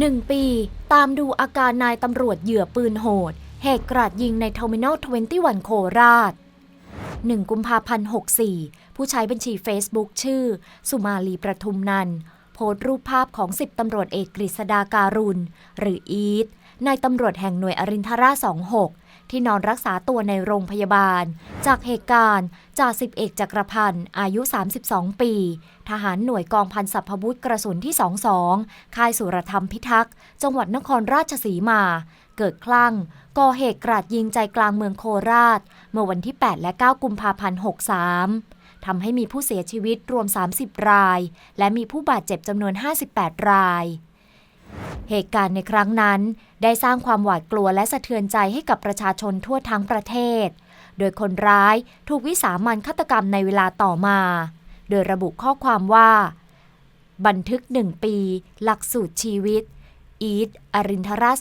1 ปี ตามดูอาการนายตำรวจเหยื่อปืนโหด เหตุกราดยิงในเทอร์มินอล21 โคราช 1 กุมภาพันธ์ 64 ผู้ใช้บัญชี Facebook ชื่อ สุมาลีประทุมนันโพสต์รูปภาพของ 10 ตำรวจเอกกฤษดาการุณ หรืออีทนายตำรวจแห่งหน่วยอรินทรา 26 ที่นอนรักษาตัวในโรงพยาบาล จากเหตุการณ์จ่าสิบเอกจักรพันธ์อายุ 32 ปี ทหารหน่วยกองพันสัพพวุธกระสุนที่ 22 ค่ายสุรธรรมพิทักษ์จังหวัดนครราชสีมา เกิดคลั่งก่อเหตุกราดยิงใจกลางเมืองโคราช เมื่อวันที่ 8 และ 9 กุมภาพันธ์ 63ทำให้มีผู้เสียชีวิตรวม 30 ราย และมีผู้บาดเจ็บจำนวน 58 ราย เหตุการณ์ในครั้งนั้น ได้สร้างความหวาดกลัวและสะเทือนใจให้กับประชาชนทั่วทั้งประเทศ โดยคนร้ายถูกวิสามันฆาตกรรมในเวลาต่อมา โดยระบุข้อความว่า บันทึกหนึ่งปี หลักสูตรชีวิต อีทอรินทรา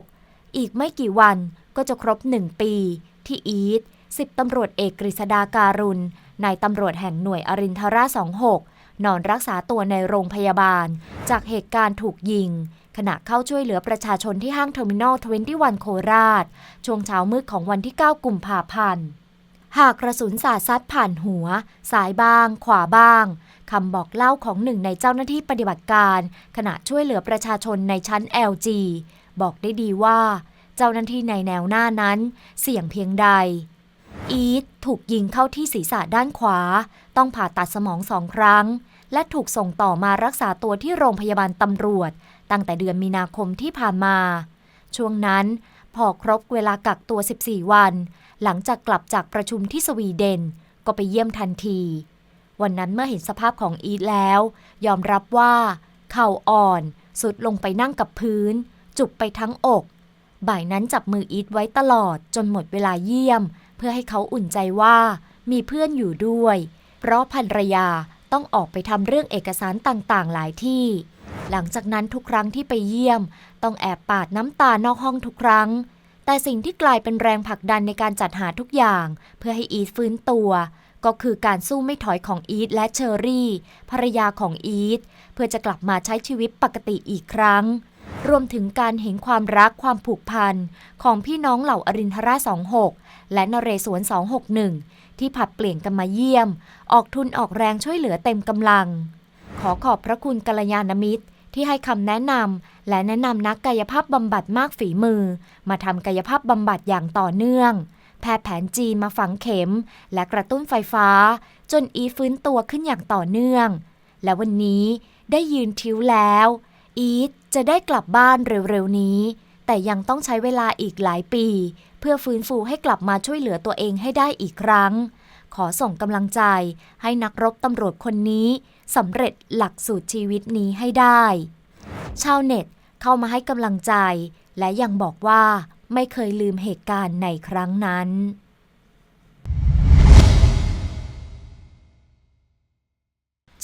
26อีกไม่กี่วันก็จะครบหนึ่งปี ที่อีทสิบตำรวจเอกกฤษดาการุณนายตำรวจแห่งหน่วยอรินทรา26 นอนรักษาตัวในโรงพยาบาล จากเหตุการณ์ถูกยิง ขณะเข้าช่วยเหลือประชาชนที่ห้างเทอร์มินอล21 โคราช ช่วงเช้ามืดของวันที่ 9 กุมภาพันธ์ หากกระสุนสาดซัดผ่านหัวซ้ายบ้าง ขวาบ้างคำบอกเล่าของหนึ่งในเจ้าหน้าที่ปฏิบัติการ ขณะช่วยเหลือประชาชนในชั้น LG บอกได้ดีว่า เจ้าหน้าที่ในแนวหน้านั้น เสี่ยงเพียงใด อีทถูกยิงเข้าที่ศีรษะด้านขวา ต้องผ่าตัดสมองสองครั้ง และถูกส่งต่อมารักษาตัวที่โรงพยาบาลตำรวจ ตั้งแต่เดือนมีนาคมที่ผ่านมา ช่วงนั้นพอครบเวลากักตัว 14 วัน หลังจากกลับจากประชุมที่สวีเดน ก็ไปเยี่ยมทันที วันนั้นเมื่อเห็นสภาพของอีทแล้ว ยอมรับว่า เข่าอ่อนสุดลงไปนั่งกับพื้น จุกไปทั้งอก บ่ายนั้นจับมืออีทไว้ตลอดจนหมดเวลาเยี่ยม เพื่อให้เขาอุ่นใจว่ามีเพื่อนอยู่ด้วย เพราะภรรยาต้องออกไปทำเรื่องเอกสารต่างๆ หลายที่ หลังจากนั้นทุกครั้งที่ไปเยี่ยม ต้องแอบปาดน้ำตานอกห้องทุกครั้ง แต่สิ่งที่กลายเป็นแรงผลักดันในการจัดหาทุกอย่าง เพื่อให้อีทฟื้นตัว ก็คือการสู้ไม่ถอยของอีทและเชอรี่ภรรยาของอีทเพื่อจะกลับมาใช้ชีวิตปกติอีกครั้งรวมถึงการเห็นความรักความผูกพัน ของพี่น้องเหล่าอรินทรา 26 และนเรศวร 261 ที่ผัดเปลี่ยนกันมาเยี่ยม ออกทุนออกแรงช่วยเหลือเต็มกำลัง ขอขอบพระคุณกัลยาณมิตร ที่ให้คำแนะนำและแนะนำนักกายภาพบำบัดมากฝีมือ มาทำกายภาพบำบัดอย่างต่อเนื่อง แพทย์แผนจีนมาฝังเข็ม และกระตุ้นไฟฟ้า จนอีฟื้นตัวขึ้นอย่างต่อเนื่อง และวันนี้ได้ยืนทิ้วแล้ว อีทจะได้กลับบ้านเร็วๆนี้ แต่ยังต้องใช้เวลาอีกหลายปี พื่อฟื้นฟูให้กลับมาช่วยเหลือตัวเองให้ได้อีกครั้ง ขอส่งกำลังใจให้นักรบตำรวจคนนี้สำเร็จหลักสูตรชีวิตนี้ให้ได้ ชาวเน็ตเข้ามาให้กำลังใจ และยังบอกว่าไม่เคยลืมเหตุการณ์ในครั้งนั้น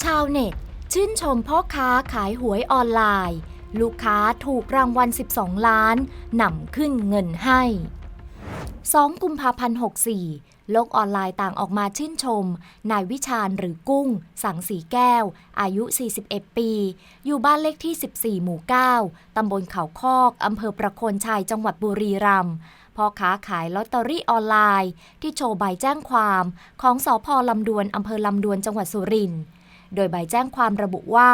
ชาวเน็ต ชื่นชมพ่อค้าขายหวยออนไลน์ ลูกค้าถูกรางวัล 12 ล้านนำขึ้นเงินให้ 2 กุมภาพันธ์ 64 โลกออนไลน์ต่างออกมาชื่นชม นายวิชาญหรือกุ้ง สังสีแก้ว อายุ 41 ปี อยู่บ้านเลขที่ 14 หมู่ 9 ตำบลเขาคอก อำเภอประโคนชัย จังหวัดบุรีรัมย์พ่อค้าขายลอตเตอรี่ออนไลน์ ที่โชว์ใบแจ้งความของสอพอลำดวนอำเภอลำดวนจังหวัดสุรินทร์โดยใบแจ้งความระบุว่า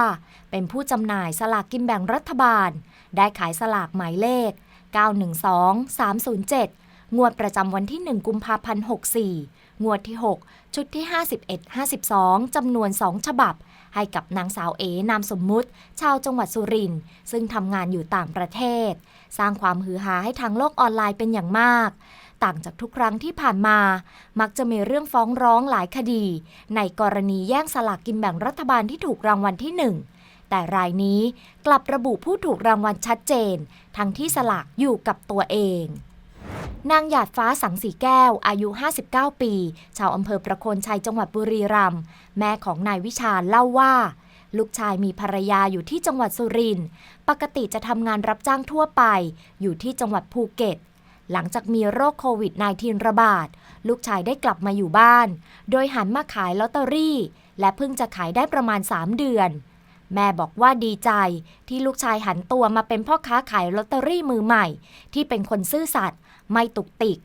เป็นผู้จำหน่ายสลากกินแบ่งรัฐบาล ได้ขายสลากหมายเลข 912307 งวดประจำวันที่ 1 กุมภาพันธ์ 64 งวดที่ 6 ชุดที่ 51 52 จำนวน 2 ฉบับ ให้กับนางสาวเอนามสมมุติ ชาวจังหวัดสุรินทร์ซึ่งทำงานอยู่ต่างประเทศ สร้างความฮือฮาให้ทางโลกออนไลน์เป็นอย่างมาก ต่างจากทุกครั้งที่ผ่านมา มักจะมีเรื่องฟ้องร้องหลายคดี ในกรณีแย่งสลากกินแบ่งรัฐบาลที่ถูกรางวัลที่หนึ่งแต่รายนี้กลับระบุผู้ถูกรางวัลชัดเจน ทั้งที่สลากอยู่กับตัวเอง นางหยาดฟ้าสังสีแก้ว อายุ 59 ปี ชาวอำเภอประโคนชัยจังหวัดบุรีรัมย์แม่ของนายวิชาเล่าว่า ลูกชายมีภรรยาอยู่ที่จังหวัดสุรินทร์ปกติจะทำงานรับจ้างทั่วไป อยู่ที่จังหวัดภูเก็ต หลังจากมีโรคโควิด -19 ระบาด ลูกชายได้กลับมาอยู่บ้าน โดยหันมาขายลอตเตอรี่ และเพิ่งจะขายได้ประมาณ 3 เดือนแม่บอกว่าดีใจที่ลูกชายหันตัวมาเป็นพ่อค้าขายลอตเตอรี่มือใหม่ ที่เป็นคนซื่อสัตย์ ไม่ตุกติก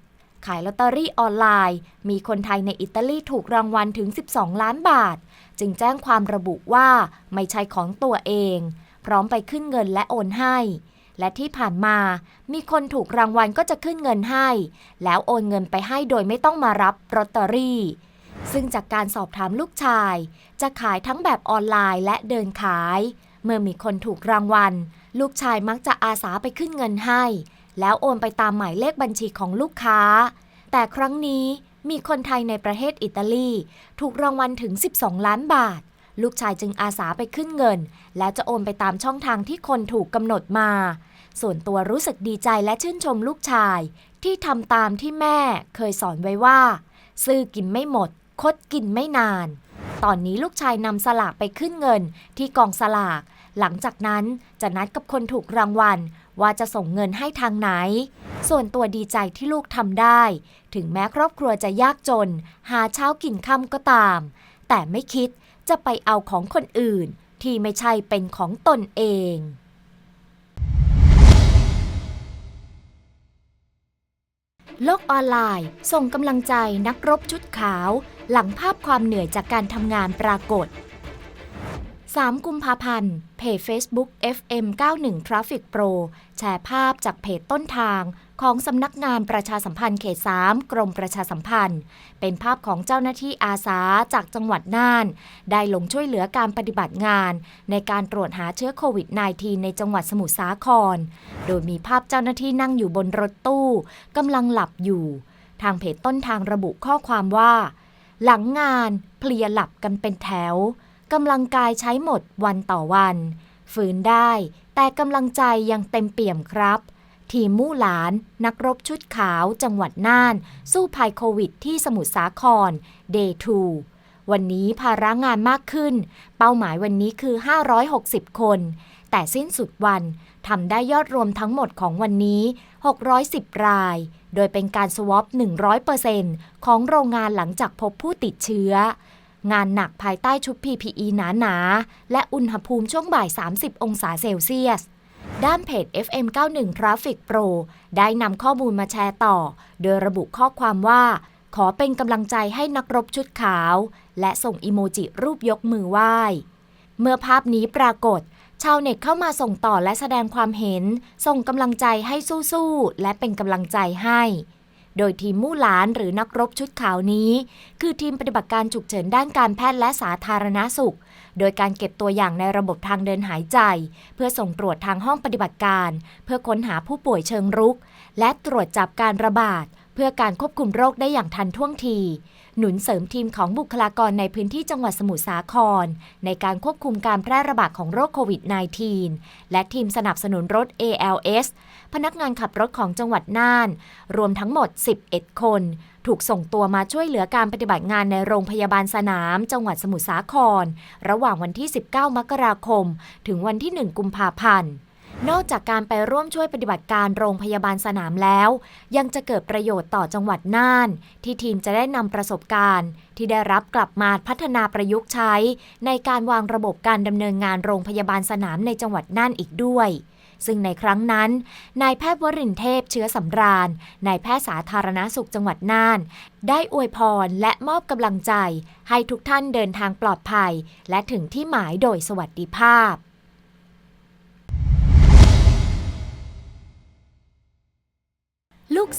ขายลอตเตอรี่ออนไลน์ มีคนไทยในอิตาลีถูกรางวัลถึง 12 ล้านบาท จึงแจ้งความระบุว่าไม่ใช่ของตัวเอง พร้อมไปขึ้นเงินและโอนให้ และที่ผ่านมามีคนถูกรางวัลก็จะขึ้นเงินให้ แล้วโอนเงินไปให้โดยไม่ต้องมารับลอตเตอรี่ซึ่งจากการสอบถามลูกชาย จะขายทั้งแบบออนไลน์และเดินขาย เมื่อมีคนถูกรางวัล ลูกชายมักจะอาสาไปขึ้นเงินให้ แล้วโอนไปตามหมายเลขบัญชีของลูกค้า แต่ครั้งนี้มีคนไทยในประเทศอิตาลี ถูกรางวัลถึง 12 ล้านบาท ลูกชายจึงอาสาไปขึ้นเงิน แล้วจะโอนไปตามช่องทางที่คนถูกกำหนดมา ส่วนตัวรู้สึกดีใจและชื่นชมลูกชาย ที่ทำตามที่แม่เคยสอนไว้ว่า ซื้อกินไม่หมด คดกินไม่นาน ตอนนี้ลูกชายนำสลากไปขึ้นเงินที่กองสลากหลังจากนั้นจะนัดกับคนถูกรางวัล ว่าจะส่งเงินให้ทางไหน ส่วนตัวดีใจที่ลูกทำได้ ถึงแม้ครอบครัวจะยากจน หาเช้ากินค่ำก็ตาม แต่ไม่คิดจะไปเอาของคนอื่น ที่ไม่ใช่เป็นของตนเองโลกออนไลน์ ส่งกำลังใจนักรบชุดขาว หลังภาพความเหนื่อยจากการทำงานปรากฏ 3 กุมภาพันธ์ เพจ Facebook FM 91 Traffic Pro แชร์ภาพจากเพจต้นทาง ของสำนักงานประชาสัมพันธ์เขต 3 กรมประชาสัมพันธ์ เป็นภาพของเจ้าหน้าที่อาสาจากจังหวัดน่าน ได้ลงช่วยเหลือการปฏิบัติงาน ในการตรวจหาเชื้อโควิด -19 ในจังหวัดสมุทรสาคร โดยมีภาพเจ้าหน้าที่นั่งอยู่บนรถตู้กำลังหลับอยู่ ทางเพจต้นทางระบุข้อความว่า หลังงานเพลียหลับกันเป็นแถว กำลังกายใช้หมดวันต่อวัน ฝืนได้ แต่กำลังใจยังเต็มเปี่ยมครับ ทีมมู่หลาน นักรบชุดขาวจังหวัดน่าน สู้ภัยโควิดที่สมุทรสาคร Day 2 วันนี้ภาระงานมากขึ้น เป้าหมายวันนี้คือ 560 คน แต่สิ้นสุดวันทำได้ยอดรวมทั้งหมดของวันนี้ 610 ราย โดยเป็นการสวอป 100%ของโรงงานหลังจากพบผู้ติดเชื้อ งานหนักภายใต้ชุด PPE หนาๆ และอุณหภูมิช่วงบ่าย 30 องศาเซลเซียส ด้านเพจ FM 91 Traffic Pro ได้นำข้อมูลมาแชร์ต่อ โดยระบุข้อความว่า ขอเป็นกำลังใจให้นักรบชุดขาว และส่งอีโมจิรูปยกมือไหว้ เมื่อภาพนี้ปรากฏ ชาวเน็ตเข้ามาส่งต่อและแสดงความเห็น ส่งกำลังใจให้สู้ๆ และเป็นกำลังใจให้ โดยทีมมู่หลานหรือนักรบชุดขาวนี้ คือทีมปฏิบัติการฉุกเฉินด้านการแพทย์และสาธารณาสุข โดยการเก็บตัวอย่างในระบบทางเดินหายใจ เพื่อส่งตรวจทางห้องปฏิบัติการ เพื่อค้นหาผู้ป่วยเชิงรุก และตรวจจับการระบาด เพื่อการควบคุมโรคได้อย่างทันท่วงที หนุนเสริมทีมของบุคลากรในพื้นที่จังหวัดสมุทรสาคร ในการควบคุมการแพร่ระบาดของโรคโควิด -19 และทีมสนับสนุนรถ ALS พนักงานขับรถของจังหวัดน่าน รวมทั้งหมด 11 คน ถูกส่งตัวมาช่วยเหลือการปฏิบัติงานในโรงพยาบาลสนาม จังหวัดสมุทรสาคร ระหว่างวันที่ 19 มกราคม ถึงวันที่ 1 กุมภาพันธ์ นอกจากการไปร่วมช่วยปฏิบัติการโรงพยาบาลสนามแล้ว ยังจะเกิดประโยชน์ต่อจังหวัดน่าน ที่ทีมจะได้นำประสบการณ์ ที่ได้รับกลับมาพัฒนาประยุกต์ใช้ ในการวางระบบการดำเนินงานโรงพยาบาลสนามในจังหวัดน่านอีกด้วย ซึ่งในครั้งนั้น นายแพทย์วรินเทพเชื้อสำราญ นายแพทย์สาธารณสุขจังหวัดน่าน ได้อวยพรและมอบกำลังใจ ให้ทุกท่านเดินทางปลอดภัย และถึงที่หมายโดยสวัสดิภาพ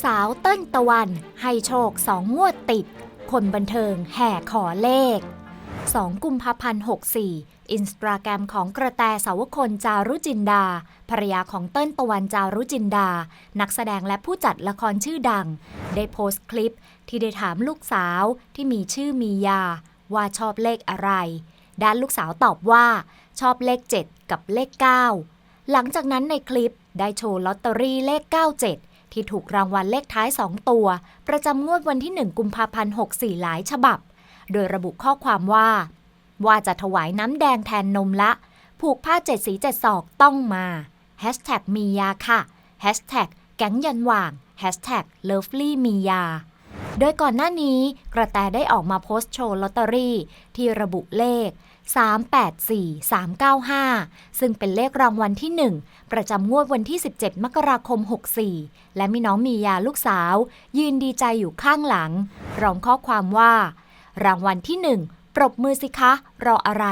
สาวเต้นตะวัน ให้โชคสองงวดติด คนบันเทิงแห่ขอเลข 2 กุมภาพันธ์ 64 อินสตาแกรมของกระแตสาวคนจารุจินดา ภรรยาของเต้นตะวันจารุจินดา นักแสดงและผู้จัดละครชื่อดัง ได้โพสต์คลิปที่ได้ถามลูกสาวที่มีชื่อมียา ว่าชอบเลขอะไร ด้านลูกสาวตอบว่า ชอบเลข 7 กับเลข 9 หลังจากนั้นในคลิปได้โชว์ลอตเตอรี่เลข 97 ที่ถูกรางวัลเลขท้าย 2 ตัว ประจำงวดวันที่ 1 กุมภาพันธ์ 64 หลายฉบับ โดยระบุข้อความว่า ว่าจะถวายน้ำแดงแทนนมละ ผูกผ้าเจ็ดสีเจ็ดศอกต้องมาแฮชแท็กมียาค่ะแฮชแท็กแก๊งยันหว่างแฮชแท็กเลิฟลี่มียา โดยก่อนหน้านี้กระแตได้ออกมาโพสต์โชว์ลอตเตอรี่ที่ระบุเลข 384395 ซึ่งเป็นเลขรางวัลที่ 1 ประจำงวดวันที่ 17 มกราคม 64 และมีน้องมียาลูกสาว ยืนดีใจอยู่ข้างหลังร้อมข้อความว่า รางวัลที่ 1 ปรบมือสิคะ รออะไร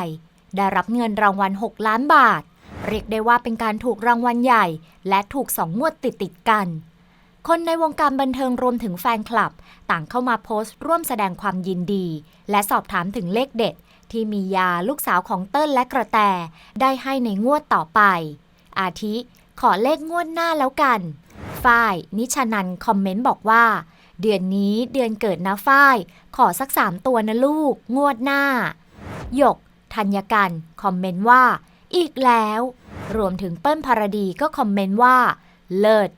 ได้รับเงินรางวัล 6 ล้านบาท เรียกได้ว่าเป็นการถูกรางวัลใหญ่ และถูกสองงวดติดติดกัน คนในวงการบันเทิงรวมถึงแฟนคลับ ต่างเข้ามาโพสต์ร่วมแสดงความยินดี และสอบถามถึงเลขเด็ด ที่มียาลูกสาวของเติ้ลและกระแต ได้ให้ในงวดต่อไป อาทิขอเลขงวดหน้าแล้วกัน ฝ้าย นิชานันคอมเมนต์บอกว่า เดือนนี้เดือนเกิดนะฝ้าย ขอสักสามตัวนะลูก งวดหน้า หยก ธัญกันคอมเมนต์ว่า อีกแล้ว รวมถึงเปิ้ลภารดีก็คอมเมนต์ว่า เลิศ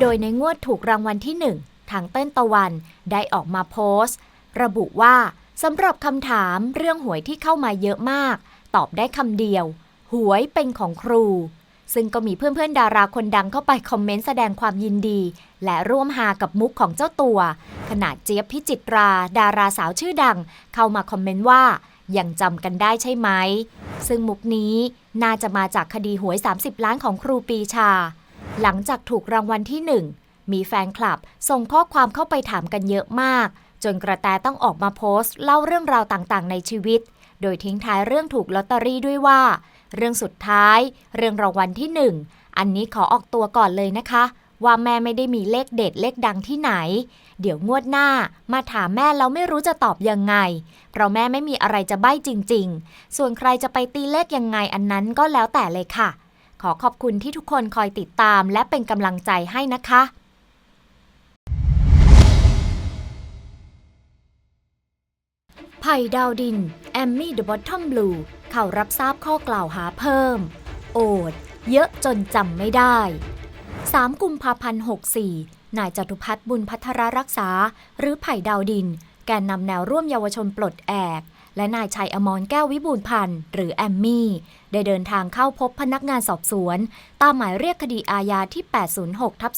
โดยในงวดถูกรางวัลที่ 1 ทางเต้นตะวันได้ออกมาโพสต์ ระบุว่าสำหรับคำถามเรื่องหวยที่เข้ามาเยอะมาก ตอบได้คำเดียว หวยเป็นของครู ซึ่งก็มีเพื่อนๆ ดาราคนดังเข้าไปคอมเมนต์แสดงความยินดี และร่วมฮากับมุกของเจ้าตัวขณะเจี๊ยบพิจิตรา ดาราสาวชื่อดัง เข้ามาคอมเมนต์ว่ายังจำกันได้ใช่ไหม ซึ่งมุกนี้น่าจะมาจากคดีหวย 30 ล้านของครูปีชา หลังจากถูกรางวัลที่หนึ่งมีแฟนคลับ ส่งข้อความเข้าไปถามกันเยอะมาก จนกระแตต้องออกมาโพสต์ เล่าเรื่องราวต่างๆ ในชีวิต โดยทิ้งท้ายเรื่องถูกลอตเตอรี่ด้วยว่า เรื่องสุดท้าย เรื่องรางวัลที่หนึ่งอันนี้ขอออกตัวก่อนเลยนะคะ ว่าแม่ไม่ได้มีเลขเด็ดเลขดังที่ไหน เดี๋ยวงวดหน้ามาถามแม่แล้วไม่รู้จะตอบยังไง เพราะแม่ไม่มีอะไรจะใบ้จริง ๆ ส่วนใครจะไปตีเลขยังไงอันนั้นก็แล้วแต่เลยค่ะ ขอขอบคุณที่ทุกคนคอยติดตามและเป็นกำลังใจให้นะคะไผ่ดาวดิน แอมมี่เดอะบอททอมบลูเข้ารับทราบข้อกล่าวหาเพิ่ม โอด เยอะจนจำไม่ได้ 3 กุมภาพันธ์ 64 นายจตุพัฒน์บุญพัทรรักษา หรือไผ่ดาวดิน แกนนำแนวร่วมเยาวชนปลดแอก และนายชัยอมรแก้ววิบูลพันธ์หรือแอมมี่ ได้เดินทางเข้าพบพนักงานสอบสวน ตามหมายเรียกคดีอาญาที่ 806ทับ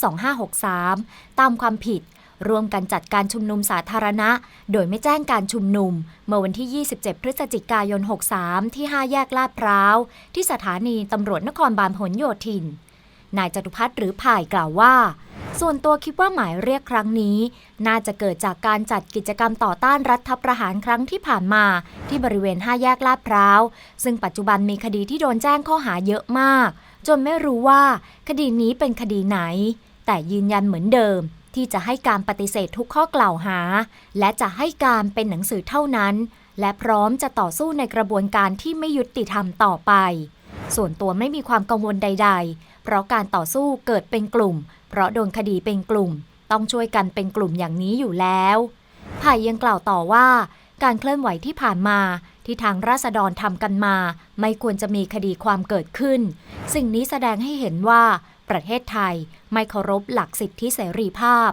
2563 ตามความผิดร่วมกันจัดการชุมนุมสาธารณะ โดยไม่แจ้งการชุมนุม เมื่อวันที่ 27 พฤศจิกายน 63 ที่ 5 แยกลาดพร้าว ที่สถานีตำรวจนครบาลพหลโยธิน นายจตุพัฒน์หรือผ่ายกล่าวว่า ส่วนตัวคิดว่าหมายเรียกครั้งนี้ น่าจะเกิดจากการจัดกิจกรรมต่อต้านรัฐประหารครั้งที่ผ่านมา ที่บริเวณ 5 แยกลาดพร้าว ซึ่งปัจจุบันมีคดีที่โดนแจ้งข้อหาเยอะมาก จนไม่รู้ว่า คดีนี้เป็นคดีไหน แต่ยืนยันเหมือนเดิม ที่จะให้การปฏิเสธทุกข้อกล่าวหา และจะให้การเป็นหนังสือเท่านั้น และพร้อมจะต่อสู้ในกระบวนการที่ไม่ยุติธรรมต่อไป ส่วนตัวไม่มีความกังวลใด ๆ เพราะการต่อสู้เกิดเป็นกลุ่ม เพราะโดนคดีเป็นกลุ่ม ต้องช่วยกันเป็นกลุ่มอย่างนี้อยู่แล้วไผ่ยังกล่าวต่อว่า การเคลื่อนไหวที่ผ่านมาที่ทางราษฎรทำกันมา ไม่ควรจะมีคดีความเกิดขึ้น สิ่งนี้แสดงให้เห็นว่า ประเทศไทยไม่เคารพหลักสิทธิเสรีภาพ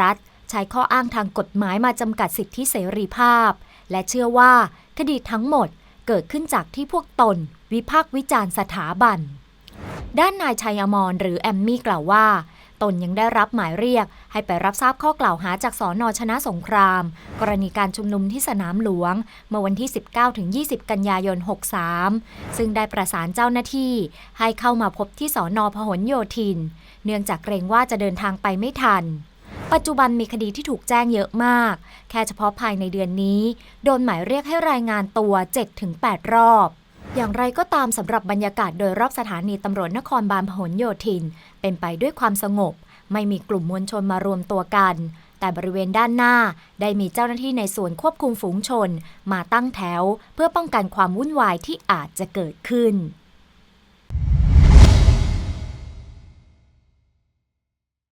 รัฐใช้ข้ออ้างทางกฎหมายมาจำกัดสิทธิเสรีภาพ และเชื่อว่าคดีทั้งหมด เกิดขึ้นจากที่พวกตน วิพากษ์วิจารณ์สถาบัน ด้านนายชัยอมรหรือแอมมี่กล่าวว่า ตนยังได้รับหมายเรียก ให้ไปรับทราบข้อกล่าวหาจากสอนอชนะสงคราม กรณีการชุมนุมที่สนามหลวง เมื่อวันที่ 19-20 กันยายน 63 ซึ่งได้ประสานเจ้าหน้าที่ ให้เข้ามาพบที่สอนอพหลโยธิน เนื่องจากเกรงว่าจะเดินทางไปไม่ทัน ปัจจุบันมีคดีที่ถูกแจ้งเยอะมาก แค่เฉพาะภายในเดือนนี้ โดนหมายเรียกให้รายงานตัว 7-8 รอบ อย่างไรก็ตามสำหรับบรรยากาศโดยรอบสถานีตำรวจนครบาลพหลโยธิน เป็นไปด้วยความสงบ ไม่มีกลุ่มมวลชนมารวมตัวกัน แต่บริเวณด้านหน้าได้มีเจ้าหน้าที่ในส่วนควบคุมฝูงชน มาตั้งแถว เพื่อป้องกันความวุ่นวายที่อาจจะเกิดขึ้น